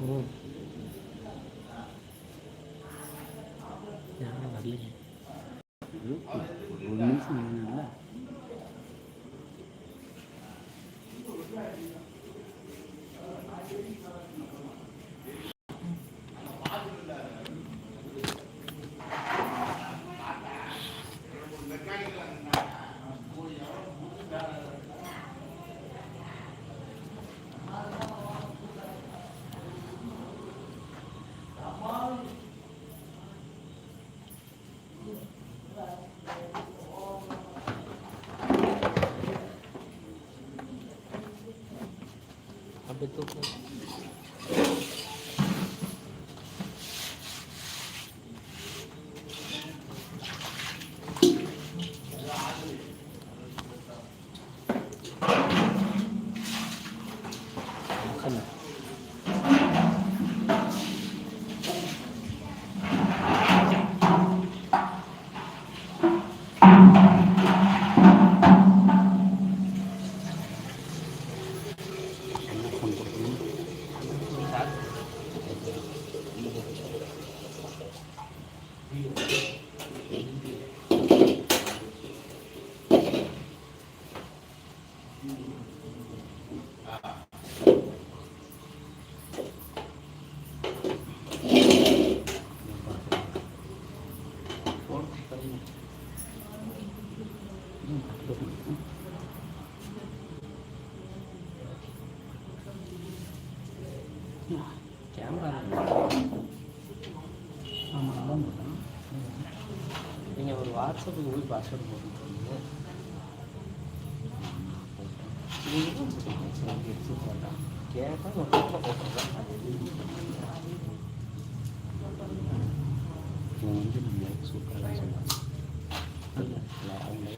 Đó, nó bật lên அப்படியே தூக்கு சொல்லு நீங்கள் ஒரு வாட்ஸ்அப்புக்கு போய் பாஸ்வேர்டு போட்டுருக்கீங்க நீங்கள்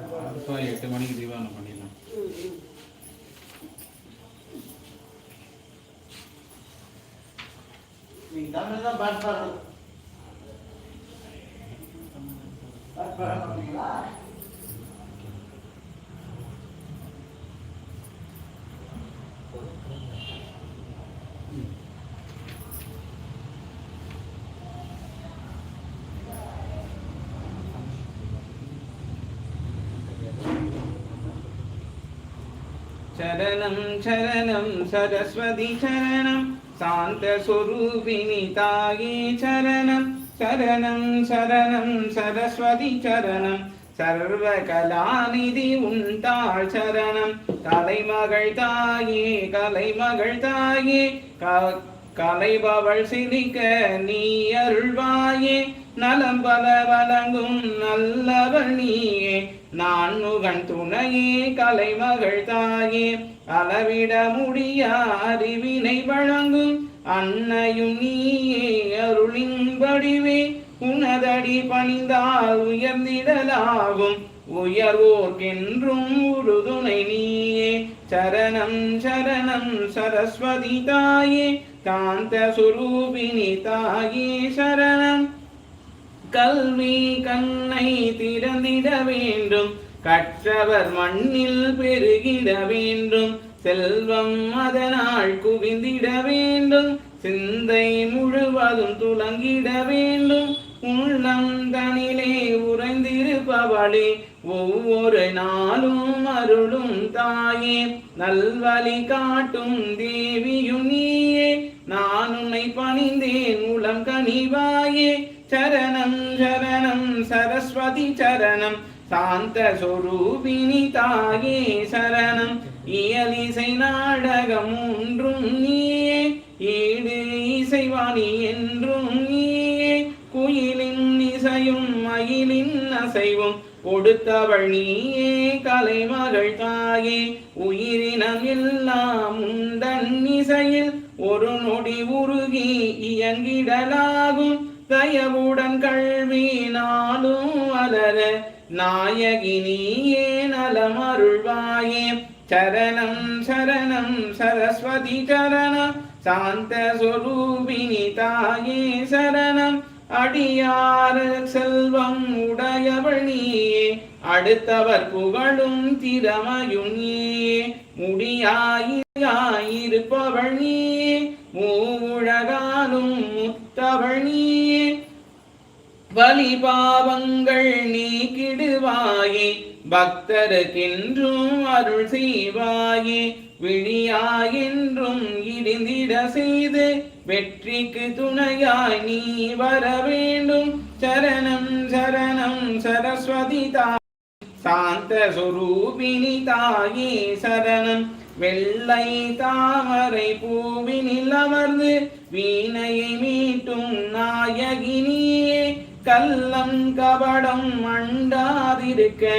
இப்போ எட்டு மணிக்கு தீபாவளி பண்ணிடலாம். நீங்கள் தமிழ் தான் பாட்டு பாடணும். சரணம் சரணம் சரஸ்வதி சரணம். சாந்த சொரூபிணி தாயே சரணம். சரணம் சரணம் சரஸ்வதி சரணம். சர்வ கலாநிதி உண்டாள் சரணம். கலைமகள் தாயே கலைமகள் தாயே. க- கலைபவள் சிரிக்க நீ அருள்வாயே. நலம் பல வழங்கும் நல்லவள் நீயே. நான் முகன் துணையே கலைமகள் தாயே அளவிட முடியா அறிவினை வழங்கும் அன்னையும் நீயே அருளின்படிவே உனதடி பணிந்தால் உயர்ந்திடலாகும். உயர்வோர்க்கென்றும் உறுதுணை நீயே சரணம் சரணம் சரஸ்வதி தாயே காந்த சுரூபிணி தாயே சரணம். கல்வி கண்ணை திறந்திட வேண்டும். கற்றவர் மண்ணில் பெருகிட வேண்டும். செல்வம் அதனால் குவிந்திட வேண்டும். சிந்தை முழுவதும் துலங்கிட வேண்டும். உள்ளம் தனிலே உறைந்திருப்பவளே ஒவ்வொரு நாளும் அருளும் தாயே. நல்வழி காட்டும் தேவி சாந்த சொரூபிணி தாயே சரணம். இயலிசை நாடகம் ஒன்றும் நீயே. ஈடு இசைவாணி என்றும் நீயே. குயிலின் இசையும் மயிலின் அசைவும் கொடுத்தவள் நீயே. கலைமகள் தாயே. உயிரினம் எல்லாம் உந்தன் இசையில் ஒரு நொடி உருகி இயங்கிடலாகும். தயவுடன் கல்வி நாளும் வளர நாயகினியே நலமருள்வாயே. சரணம் சரணம் சரஸ்வதி சரணம். சாந்த சொரூபிணி தாயே சரணம். அடியார செல்வம் உடையவள் நீயே. அடுத்தவர் புகழும் திறமையும் நீயே. முடியாயிருப்பவள் நீயே. மூவுலகாலும் முத்தவள் நீயே. வலி பாவங்கள் நீக்கிடுவாயே பக்தருக்கென்றும் அருள் செய்வாயே விழியாயென்றும் இடிந்திட செய்து வெற்றிக்கு துணையாய் நீ வர வேண்டும். சரணம் சரணம் சரஸ்வதி தா சாந்த சுரூபினி தாயே சரணம். வெள்ளை தாமரை பூவினில் அமர்ந்து வீணையை மீட்டும் நாயகினியே கள்ளம் கபடம் மண்டாதிருக்க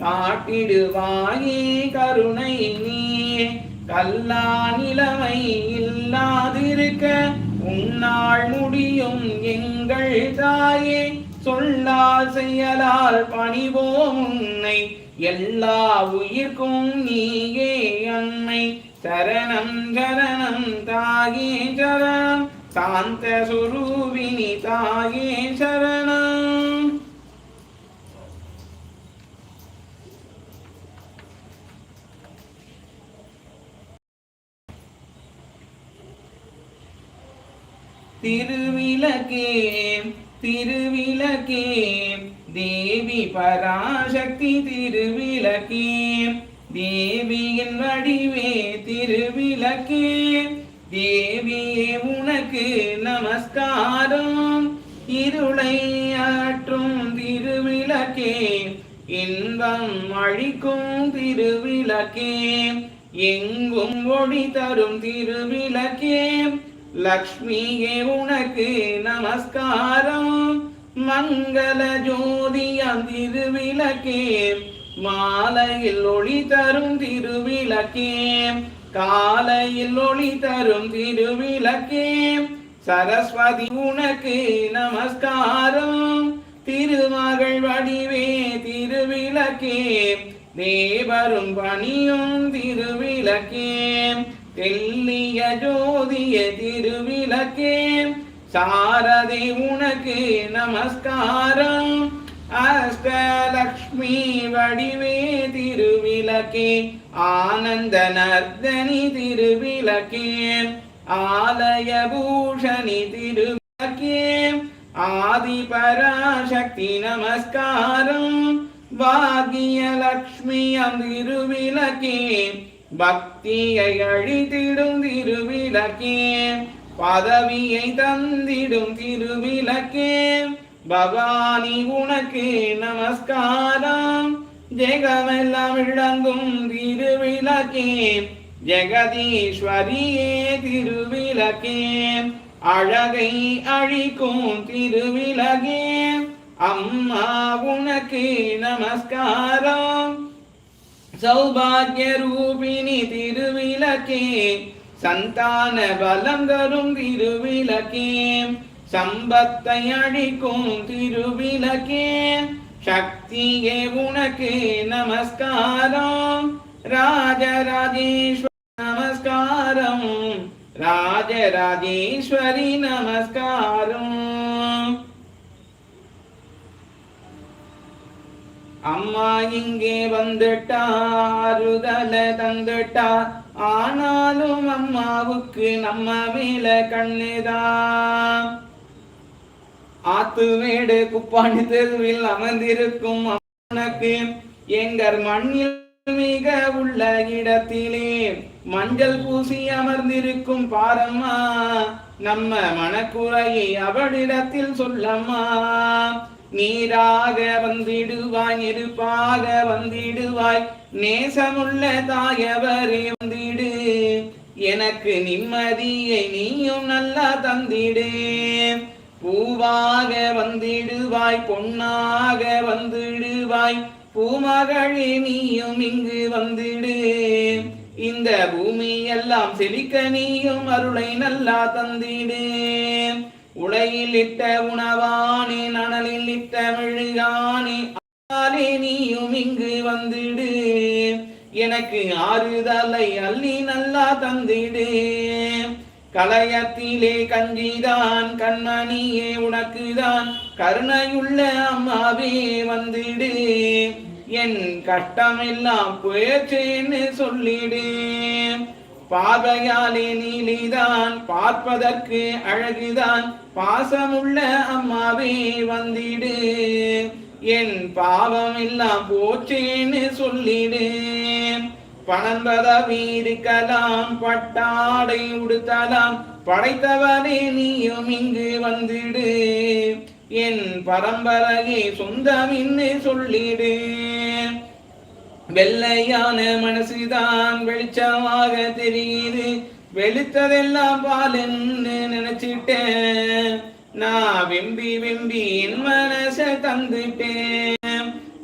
காட்டிடுவாயே கருணை நீ. கல்லா நிலவை இல்லாதிருக்க உன்னால் முடியும் எங்கள் தாயே. சொல்லா செயலால் பணிவோம் உன்னை. எல்லா உயிர்க்கும் நீயே அன்னை. சரணம் சரணம் தாயே சரணம். சாந்த சுரூபிணி தாயே சரணம். திருவிளக்கே திருவிளக்கே தேவி பராசக்தி திருவிளக்கே தேவியின் வடிவே திருவிளக்கே. தேவியே உனக்கு நமஸ்காரம். இருளை ஆற்றும் திருவிளக்கே இன்பம் அழிக்கும் திருவிளக்கே எங்கும் ஒளி தரும் திருவிளக்கே. லக்ஷ்மியே உனக்கு நமஸ்காரம். மங்கள ஜோதியம் திருவிளக்கே மாலையில் ஒளி தரும் திருவிளக்கே. காலையில் ஒளி தரும் திருவிளக்கே சரஸ்வதி உனக்கு நமஸ்காரம். திருமகள் வடிவே திருவிளக்கே தேவரும் பணியும் திருவிளக்கே. தெல்லிய ஜோதிய திருவிளக்கே சாரதி உனக்கு நமஸ்காரம். அஷ்டலக்ஷ்மி வடிவே திருவிளக்கே ஆனந்த நர்தனி திருவிளக்கே ஆலய பூஷணி திருவிளக்கே ஆதி பராசக்தி நமஸ்காரம் பாகிய லக்ஷ்மி திருவிளக்கே பக்தியை அழித்திடும் திருவிளக்கே பதவியை தந்திடும் திருவிளக்கே பவானி உனக்கு நமஸ்காரம். ஜெகமெல்லாம் விளங்கும் திருவிளக்கே ஜெகதீஸ்வரியே திருவிளக்கே அழகை அழிக்கும் திருவிளகே அம்மா உனக்கு நமஸ்காரம். சௌபாகிய ரூபிணி திருவிளக்கே சந்தான பலம் தரும் திருவிளக்கே சம்பத்தை அழிக்கும் திருவிளக்கே சக்தியே உனக்கு நமஸ்காரம். ராஜராஜேஸ்வர நமஸ்காரம் ராஜராஜேஸ்வரி நமஸ்காரம். அம்மா இங்கே வந்துட்டா அறுதல தந்துட்டா ஆனாலும் அம்மாவுக்கு நம்ம மேல கண்ணுதான் ஆத்து வீடு குப்பாணி தெருவில் அமர்ந்திருக்கும் உனக்கு எங்கர் மண்ணில் மிக உள்ள இடத்திலே மஞ்சள் பூசி அமர்ந்திருக்கும் பாரம்மா நம்ம மனக்குறையை அவளிடத்தில் சொல்லம்மா. நீராக வந்திடுவாய் நெருப்பாக வந்திடுவாய் நேசமுள்ள தாயவரே வந்திடு. எனக்கு நிம்மதியை நீயும் நல்லா தந்திடு. பூவாக வந்திடுவாய் பொன்னாக வந்திடுவாய். பூமகளே நீயும் இங்கு வந்திடு. இந்த பூமி எல்லாம் செழிக்க நீயும் அருளை நல்லா தந்திடு. உலையில் இட்ட உணவானே நனலில் இட்ட மெழுகானே ஆலே நீயும் இங்கு வந்திடு. எனக்கு ஆறுதலை அள்ளி நல்லா தந்திடு. கலையத்திலே கஞ்சிதான் கண்மணியே உனக்குதான். கருணையுள்ள அம்மாவே வந்துடு. என் கஷ்டமெல்லாம் போயச்சேன்னு சொல்லிடு. பார்வையாலே நீலிதான் பார்ப்பதற்கு அழகுதான். பாசமுள்ள அம்மாவே வந்திடு. என் பாவம் எல்லாம் போச்சேன்னு சொல்லிடு. பணம் பதவி இருக்கலாம் பட்டாடை உடுத்தலாம். படைத்தவனே நீயும் இங்கு வந்திடு. என் பரம்பரையை சொந்தமின்னு சொல்லிடு. வெள்ளையான மனசுதான் வெளிச்சமாக தெரியுது. வெளுத்ததெல்லாம் பாலுன்னு நினைச்சிட்டேன். நான் வெம்பி வெம்பி என் மனச தந்துட்டேன்.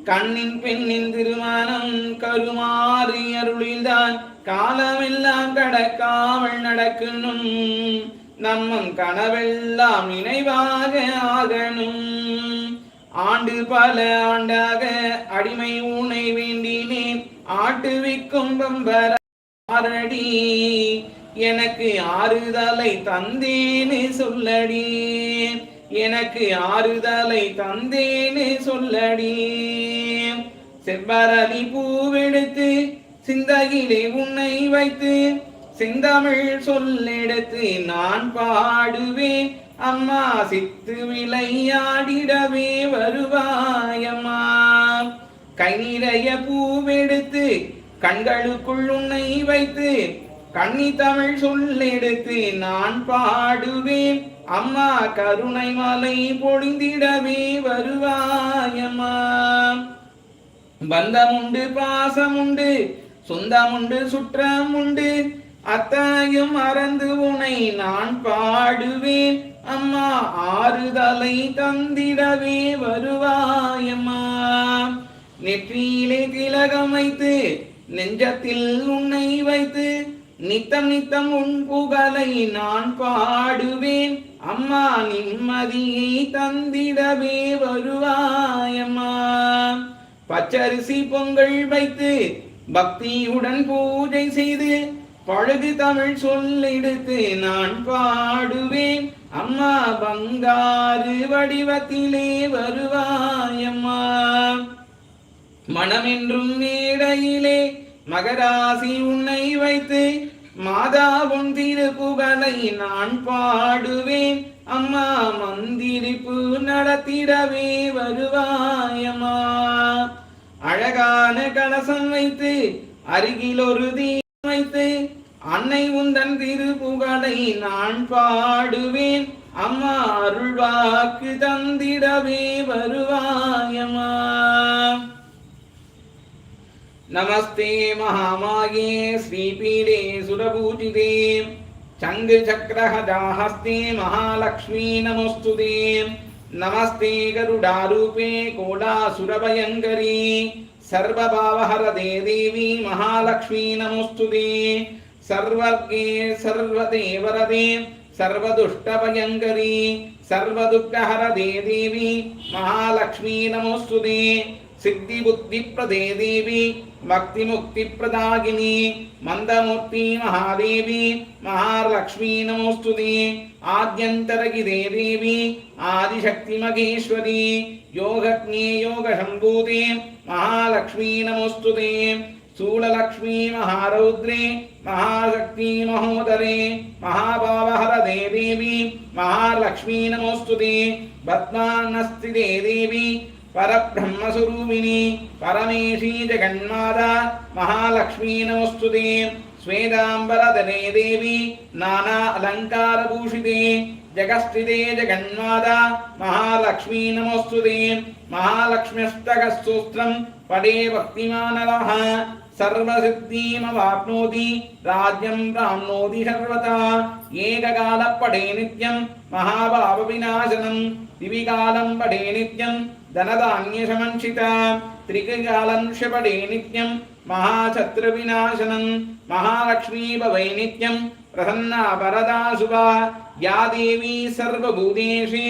கண்ணின் பெண்ணின் திருமணம் கருமாறி அருளில்தான் காலமெல்லாம் கடக்காமல் நடக்கணும். நம்மம் கனவெல்லாம் நினைவாக ஆகணும். ஆண்டு பல ஆண்டாக அடிமை ஊனை வேண்டினேன். ஆட்டுவிக்கும் பம்பரடி எனக்கு ஆறுதலை தந்தேன்னு சொல்லடி. எனக்கு ஆறுதலை தந்தேன்னு சொல்லடி. செவ்வரளி பூவெடுத்து சிந்தகிலே உன்னை வைத்து செந்தமிழ் சொல்லெடுத்து நான் பாடுவேன். அம்மா சித்து விளையாடிடவே வருவாயம்மா. கை நிறைய பூவெடுத்து கண்களுக்குள் உன்னை வைத்து கண்ணி தமிழ் சொல்லெடுத்து நான் பாடுவேன். அம்மா கருணை மலை பொழிந்திடவே வருவாயம்மா. பந்தமுண்டு பாசமுண்டு சொந்தமுண்டு சுற்றம் உண்டு அத்தனையும் மறந்து உனை நான் பாடுவேன். அம்மா ஆறுதலை தந்திடவே வருவாயம்மா. நெற்றியிலே திலகம் வைத்து நெஞ்சத்தில் உன்னை வைத்து நித்தம் நித்தம் உன் புகழை நான் பாடுவேன். அம்மா நிம்மதியை தந்திடவே வருவாயம்மா. பச்சரிசி பொங்கல் வைத்து பக்தியுடன் பூஜை செய்து பழகு தமிழ் சொல்லெடுத்து நான் பாடுவேன். அம்மா பங்காரு வடிவத்திலே வருவாயம்மா. மனமென்றும் மேடையிலே மகராசி உன்னை வைத்து மாதா உன் திருப்புகழை நான் பாடுவேன். அம்மா மந்திரிப்பு நடத்திடவே வருவாயம்மா. அழகான கலசம் வைத்து அருகில் ஒரு தீ அன்னை உந்தன் திருப்புகழை நான் பாடுவேன். அம்மா அருள்வாக்கு தந்திடவே வருவாயம்மா. नमस्ते महामाये श्रीपीडे सुरपूजिते चङ्गचक्रहजाहस्ते महालक्ष्मी नमोऽस्तु ते नमस्ते गरुडारूपे कोडासुरभयङ्करी सर्वभावहरदे देवी महालक्ष्मी नमोऽस्तु ते सर्वर्गे सर्वते वरदे सर्वदुष्टभयङ्करी सर्वदुःखहरदे देवी महालक्ष्मी नमोऽस्तु ते सिद्धि बुद्धि प्रदे देवी भक्ति मुक्ति प्रदागिनी मंदमूर्ति महादेवी महालक्ष्मी नमोस्तुते आद्यंतरगिरे देवी आदिशक्ति मगेश्वरी योगज्ञे योग शंभूते महालक्ष्मी नमोस्तुते शूललक्ष्मी महारौद्रे महाशक्ति महोदरे महाभावहरदे देवी महालक्ष्मी नमोस्तुते पद्मानस्तिदे देवी పరబ్రహ్మస్వరూపిణి పరమేశీ జగన్మాత మహాలక్ష్మీ నమస్తుతే స్వేదాంబరదనే దేవి నానా అలంకారభూషితే జగస్థితే జగన్మాత మహాలక్ష్మీ నమస్తుతే మహాలక్ష్మ్యష్టకస్తోత్రం పడే భక్తిమానర సర్వసిద్ధీమవాప్నోతి రాజ్యం ప్రాప్నోతి సర్వతా ఏకకాల పడే నిత్యం మహాభావ వినాశనం దివికాలం పడే నిత్యం ధనధాన్యశమంచిత త్రికాలంక్షపడే నిత్యం మహాశత్రువినాశనం మహాలక్ష్మీ భవై నిత్యం ప్రసన్నా వరదా శుభ యా దేవీ సర్వభూతేషి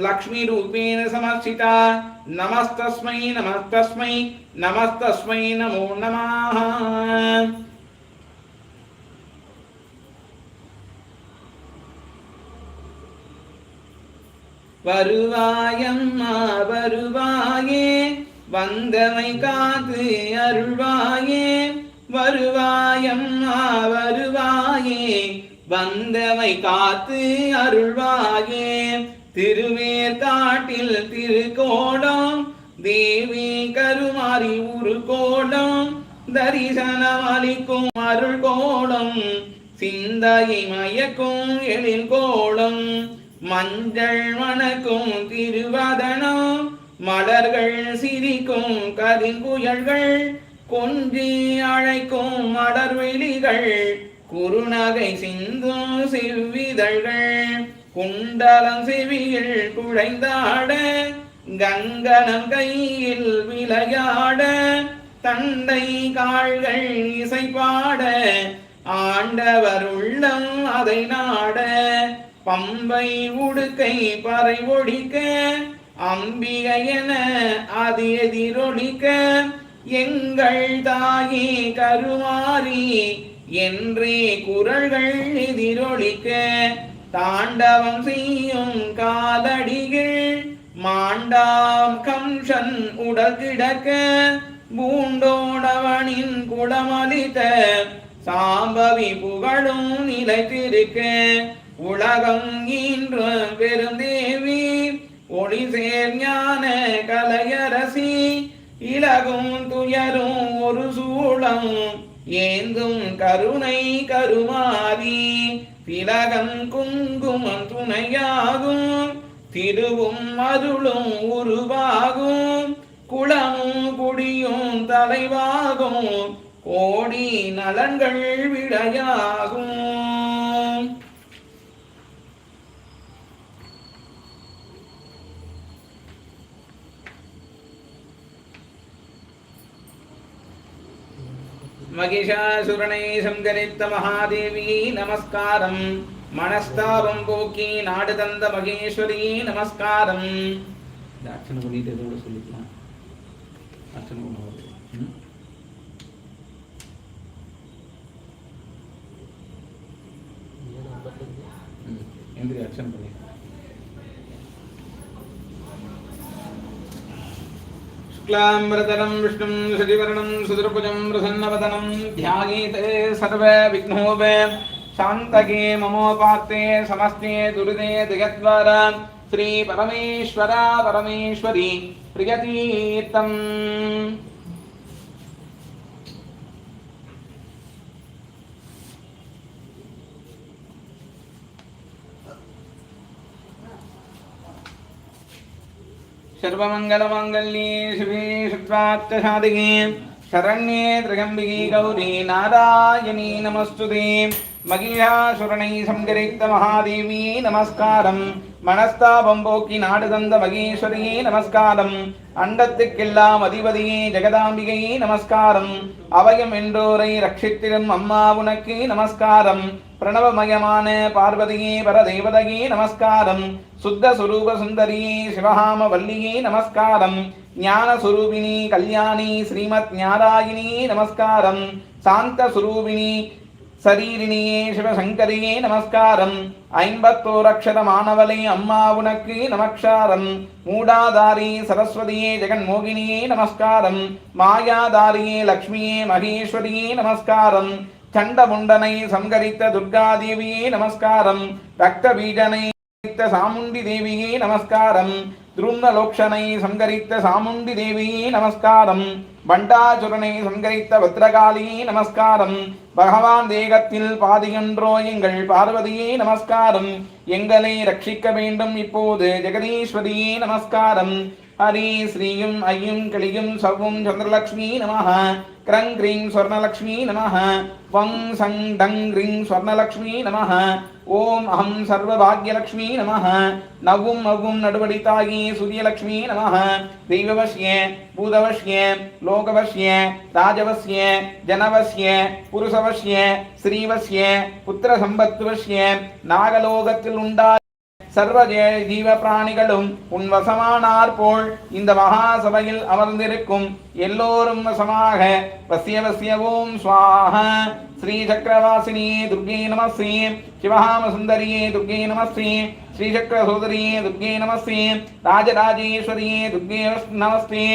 లక్ష్మీరూపేణ సమర్చిత నమస్తస్మై నమస్తస్మై నమస్తస్మై నమో నమః வருவாயம்மா வருவாயே. வந்தவை காத்து அருள்வாயே. வருவாயம்மா வருவாயே. வந்தவை காத்து அருள்வாயே. திருவேர் காட்டில் திருக்கோடம் தேவி கருமாறி ஒரு கோடம் தரிசனம் அளிக்கும் அருள் கோடம் சிந்தையை மயக்கும் எழில் கோடம் மஞ்சள் மணக்கும் திருவதனம் மலர்கள் சிரிக்கும் கதிர்புயல்கள் கொஞ்சி அழைக்கும் மலர்வெளிகள் குறுநகை சிந்தும் செவ்விதழ்கள் குண்டலம் செவியில் குழைந்தாட கங்கணம் கையில் விளையாட தண்டை கால்கள் இசைப்பாட ஆண்டவர் உள்ளம் அதை நாட பம்பை உடுக்கை பறை ஒடிக்க அம்பிகையன அது எதிரொலிக்க எங்கள் தாயே கருமாறி என்றே குரல்கள் எதிரொலிக்க. தாண்டவம் செய்யும் காலடிகள் மாண்டாம் கம்சன் உடல் கிடக்க பூண்டோடவனின் குடமளித்த சாம்பவி புகழும் நிலைத்திருக்க. உலகம் இன்று பெருந்தேவி ஒளி சேர் ஞான கலையரசி இலகும் துயரும் ஒரு சூழம் ஏந்தும் கருணை கருமாறி திலகம் குங்குமம் துணையாகும் திருவும் அருளும் உருவாகும். குளமும் குடியும் தலைவாகும் கோடி நலன்கள் விடையாகும். மகிஷாசுரனை சங்கரித்த மகாதேவி நமஸ்காரம். மனஸ்தாபம் போக்கி நாடு தந்த மகேஸ்வரி நமஸ்காரம். இந்த அர்ச்சனை பண்ணிட்டு இதோட சொல்லிக்கலாம். அர்ச்சனை பண்ணுவாங்க ம்? எந்திரி அர்ச்சனை பண்ணி शुक्लाम्बरधरं विष्णुं शशिवर्णं सुदृभुजं प्रसन्नवदनं ध्यायेते सर्वविघ्नोप शान्तके ममोपात्ते समस्ते दुरिते जगद्वार श्रीपरमेश्वरा परमेश्वरी प्रियतीर्थम् सर्वमङ्गलमाङ्गल्ये शिवे शुद्वार्थसाधिके शरण्ये त्र्यम्बिके गौरी नारायणी नमस्तुते மகிஷாசுரனை சங்கரித்த மகாதேவி நமஸ்காரம் மனஸ்தாபம் போக்கி நாடு தந்த மகேஸ்வரியே நமஸ்காரம் அண்டத்துக்கெல்லாம் அதிபதியே ஜெகதாம்பிகையே நமஸ்காரம் அவயம் என்றோரை ரட்சித்திடும் அம்மா உனக்கு நமஸ்காரம் பிரணவமயமான பார்வதியே பரதேவதையே நமஸ்காரம். சுத்த சுரூப சுந்தரியே சிவகாம வல்லியே நமஸ்காரம். ஞான சுரூபிணி கல்யாணி ஸ்ரீமத் ஞாராயினி நமஸ்காரம். சாந்த சுரூபிணி சரீரிணியே சிவசங்கரியே நமஸ்காரம். ஐம்பத்தோரக்ஷர மாணவலை அம்மா உனக்கு நமஸ்காரம் மூடாதாரி சரஸ்வதியே ஜெகன்மோகினியே நமஸ்காரம். மாயாதாரியே லக்ஷ்மியே மகேஸ்வரியே நமஸ்காரம். சண்டமுண்டனை சங்கரித்த துர்காதேவியே நமஸ்காரம். ரக்த பீஜனை சாமுண்டி தேவியே நமஸ்காரம். திரும்மலோக்ஷனை சங்கரித்த சாமுண்டி தேவியே நமஸ்காரம். பண்டாசுரனை சங்கரித்த பத்ரகாளியே நமஸ்காரம். பகவான் தேகத்தில் பாதியன்றோ எங்கள் பார்வதியே நமஸ்காரம். எங்களை ரட்சிக்க வேண்டும் இப்போது ஜெகதீஸ்வரியே நமஸ்காரம். ஹரி ஸ்ரீயும் ஐயும் கிளியும் சர்வம் சந்திரலக்ஷ்மி நமः கிரங் கிரீம் ஸ்வர்ணலக்ஷ்மி நமः வங் சங் டங் ரிங் ஸ்வர்ணலக்ஷ்மி நமः ஓம் அஹம் சர்வபாக்யலக்ஷ்மி நமः நவும் அவும் நடுவடித்தாகி சூரியலக்ஷ்மி நமः தெய்வவசிய பூதவசிய லோகவசிய ராஜவசிய ஜனவசிய புருஷவசிய ஸ்ரீவசிய புத்திர சம்பத்துவசிய நாகலோகத்தில் உண்டா சர்வ ஜீவ பிராணிகளும் உன் வசமானார் போல் இந்த மகா சபையில் அமர்ந்திருக்கும் எல்லோரும் வசமாக வசிய வசிய சுவாக ஸ்ரீ சக்கரவாசினியே துர்கே நமஸ்ரீ சிவகாம சுந்தரியே துர்கே நமஸ்ரீ ஸ்ரீ சக்கர சோதரியே துர்கே நமஸ்ரீ ராஜராஜேஸ்வரியே துர்கே நமஸ்தே.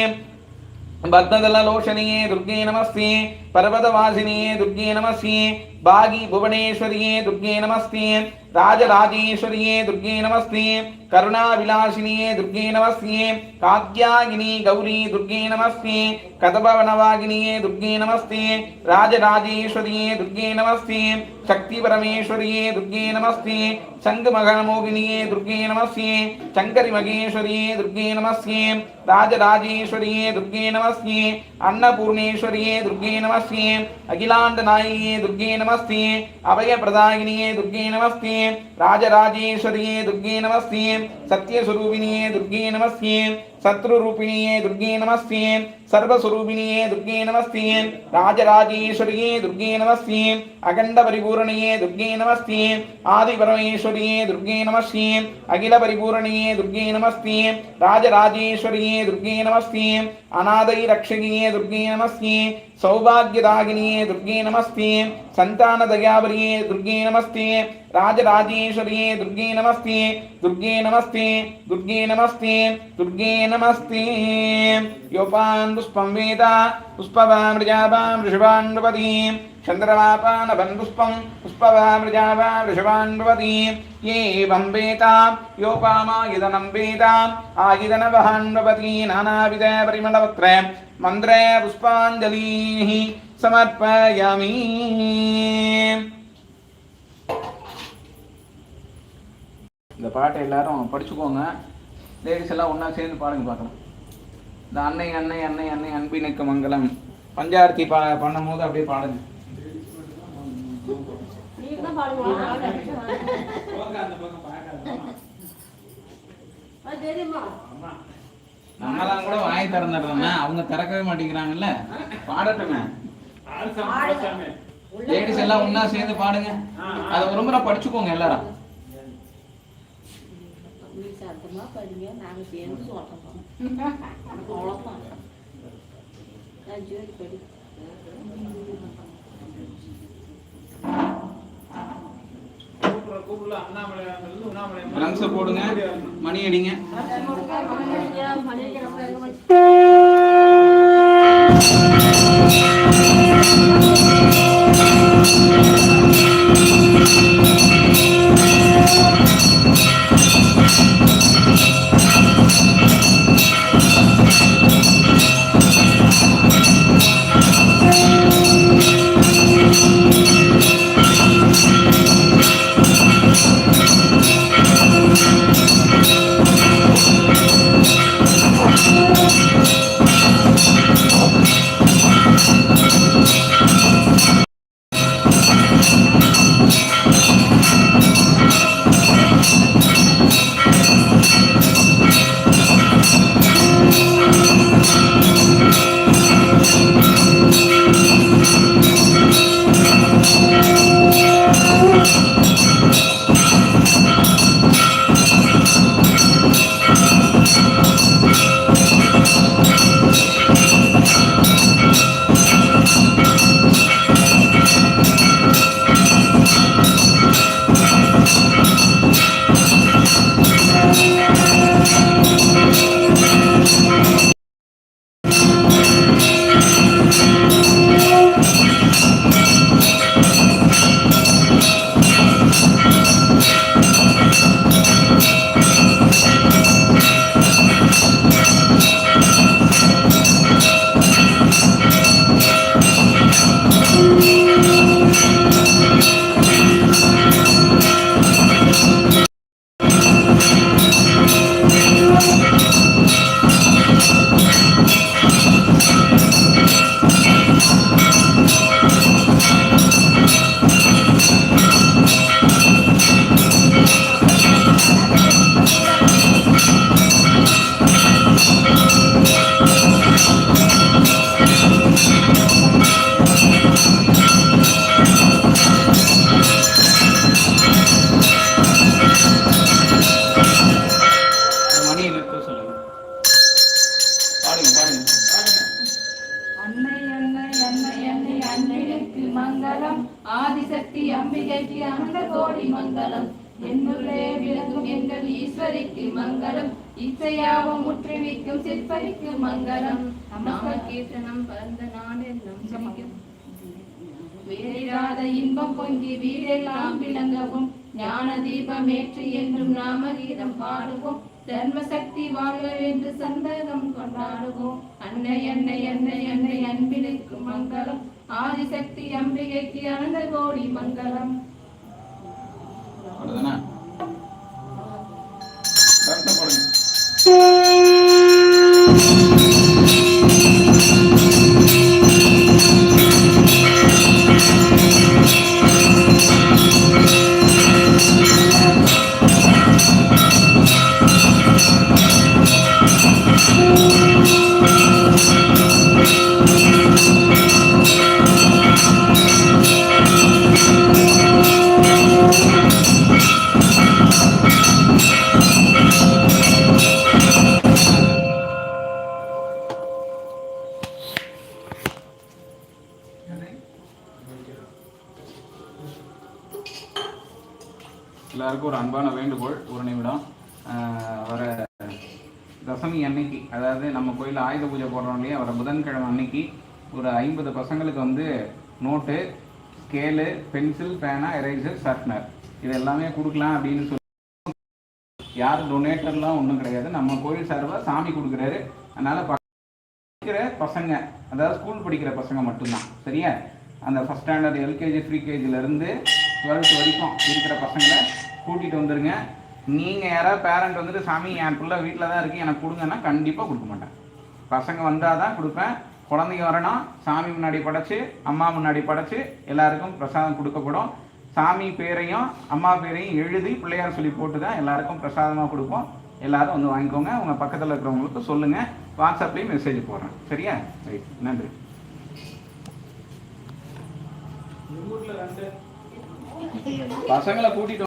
பத்மதலோஷனியே துர்கே நமஸ்தே. பர்வதவாசினியே துர்கே நமஸ்தே. பாகி புவனேஸ்வரியே துர்கே நமஸ்தே. ராஜராஜேஸ்வரியே துர்கே நமஸ்தே கருணாவிலாசினியே துர்கே நமஸ்தே காத்யாகினி கௌரி துர்கே நமஸ்தே கதபவனவாகினியே துர்கே நமஸ்தே ராஜராஜேஸ்வரியே துர்கே நமஸ்தே சக்தி பரமேஸ்வரியே துர்கே நமஸ்தே சங்கு மகனமோகினியே துர்கே நமஸ்தே சங்கரி மகேஸ்வரியே துர்கே நமஸ்தே ராஜராஜேஸ்வரியே துர்கே நமஸ்தே அன்னபூர்ணேஸ்வரியே துர்கே நமஸ்தே அகிலாண்ட நாயகியே துர்கே நமஸ்தே அபய பிரதாயினியே துர்கே நமஸ்தே ராஜராஜேஸ்வரியே துர்கே நமஸ்தே சத்யஸ்வரூபிணியே துர்கே நமஸ்தே சத்ருரூபிணியே துர்கே நமஸ்தேன் சர்வஸ்வரூபிணியே துர்கே நமஸ்தேன் ராஜராஜேஸ்வரியே துர்கே நமஸ்தேன் அகண்ட பரிபூரணியே துர்கே நமஸ்தேன் ஆதி பரமேஸ்வரியே துர்கே நமஸ்தேன் அகில பரிபூரணியே துர்கே நமஸ்தேன் ராஜராஜேஸ்வரியே துர்கே நமஸ்தேன் அநாதை ரக்ஷகியே துர்கே நமஸ்தே சௌபாகியதாகினியே துர்கே நமஸ்தே சந்தான தயாபரியே துர்கே நமஸ்தே ராஜராஜேஸ்வரியே துர்கே நமஸ்தே துர்கே நமஸ்தே துர்கே நமஸ்தே துர்கே நமஸ்தே யோபான் புஷ்பம் வேத புஷ்பவாம் ரிஜாபாம் ரிஷபான் நுபதீம் चन्द्रमापानभन् पुष्पं पुष्पवामृजावा वृषभान् भवति एवं वेता योपामायुधनं वेदा आयुधनवहान् भवति नानाविध परिमलपत्र मन्त्रे पुष्पाञ्जलीः समर्पयामि இந்த பாட்டை எல்லாரும் படிச்சுக்கோங்க லேடிஸ் எல்லாம் ஒன்றா சேர்ந்து பாடுங்க பார்க்கலாம். இந்த அன்னை அன்னை அன்னை அன்னை அன்பினுக்கு மங்களம். பஞ்சாரத்தி பா பண்ணும் போது அப்படியே பாடுங்க. நம்மலாம் கூட வாய் திறந்துடுறோம்னா அவங்க திறக்கவே மாட்டேங்கிறாங்கல்ல? பாடட்டுமே லேடிஸ் எல்லாம் ஒண்ணா சேர்ந்து பாடுங்க. அதை ஒரு முறை படிச்சுக்கோங்க எல்லாரும். சத்தமா படிங்க நாங்க சேர்ந்து சொல்றோம் அவ்வளோதான் நான் ஜோதி படி ட்ரம்ஸ் போடுங்க மணி அடிங்க Thank ஏற்றி என்றும் நாம கீதம் பாடுவோம். தர்ம சக்தி வாழ்க என்று சந்தகம் கொண்டாடுவோம். அன்னை அன்னை அன்னை அன்னை அன்பினுக்கு மங்களம். ஆதிசக்தி அம்பிகைக்கு அனந்த கோடி மங்களம். அவ்வளோதானே அன்னைக்கு அதாவது நம்ம கோயிலில் ஆயுத பூஜை போடுறோம் இல்லையா? வர புதன்கிழமை அன்னைக்கு ஒரு ஐம்பது பசங்களுக்கு வந்து நோட்டு ஸ்கேலு பென்சில் பேனா எரேசர் ஷார்ப்னர் இது எல்லாமே கொடுக்கலாம் அப்படின்னு சொல்லி யார் டொனேட்டர்லாம் ஒன்றும் கிடையாது. நம்ம கோயில் சார்பாக சாமி கொடுக்குறாரு. அதனால் படிக்கிற பசங்க அதாவது ஸ்கூல் படிக்கிற பசங்க மட்டும்தான். சரியா? அந்த ஃபஸ்ட் ஸ்டாண்டர்ட் எல்கேஜி ஃப்ரீகேஜிலேருந்து டுவெல்த் வரைக்கும் இருக்கிற பசங்களை கூட்டிகிட்டு வந்துருங்க. நீங்கள் யாராவது பேரண்ட் வந்துட்டு சாமி என் பிள்ளை வீட்டில் தான் இருக்கு எனக்கு கொடுங்கன்னா கண்டிப்பாக கொடுக்க மாட்டேன். பசங்க வந்தால் தான் கொடுப்பேன். குழந்தைங்க வரணும் சாமி முன்னாடி படைச்சு அம்மா முன்னாடி படைச்சு எல்லாருக்கும் பிரசாதம் கொடுக்கப்படும். சாமி பேரையும் அம்மா பேரையும் எழுதி பிள்ளையார் சொல்லி போட்டு தான் எல்லாருக்கும் பிரசாதமாக கொடுப்போம். எல்லாரும் வந்து வாங்கிக்கோங்க. உங்கள் பக்கத்தில் இருக்கிறவங்களுக்கு சொல்லுங்கள் வாட்ஸ்அப்லேயும் மெசேஜ் போடுறேன். சரியா? ரைட் நன்றி. பசங்களை கூட்டிட்டு